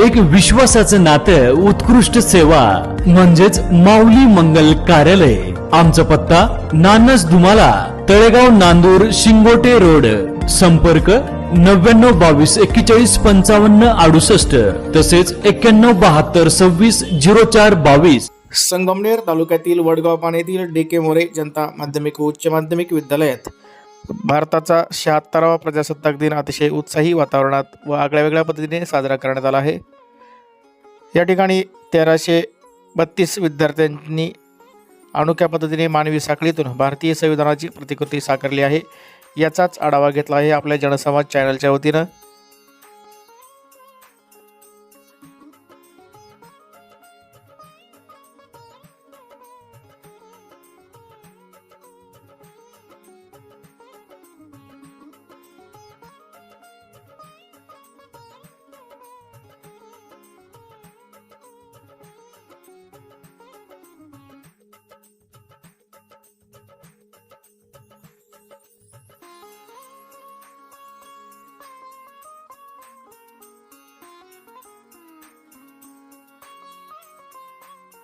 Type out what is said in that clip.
एक विश्वासाचं नातं उत्कृष्ट सेवा म्हणजेच माऊली मंगल कार्यालय. आमचा पत्ता नानस दुमाला तळेगाव नांदूर शिंगोटे रोड. संपर्क नव्याण्णव बावीस एक्केचाळीस पंचावन्न अडुसष्ट. तसेच एक्क्याण्णव बहात्तर सव्वीस झिरो चार बावीस. संगमनेर तालुक्यातील वडगाव पाण्यातील डी के मोरे जनता माध्यमिक उच्च माध्यमिक विद्यालयात भारताचा शहात्तरावा प्रजासत्ताक दिन अतिशय उत्साही वातावरणात व आगळ्या वेगळ्या पद्धतीने साजरा करण्यात आला आहे. या ठिकाणी तेराशे बत्तीस विद्यार्थ्यांनी अनोख्या पद्धतीने मानवी साखळीतून भारतीय संविधानाची प्रतिकृती साकारली आहे. याचाच आढावा घेतला आहे आपल्या जनसंवाद चॅनलच्या वतीनं.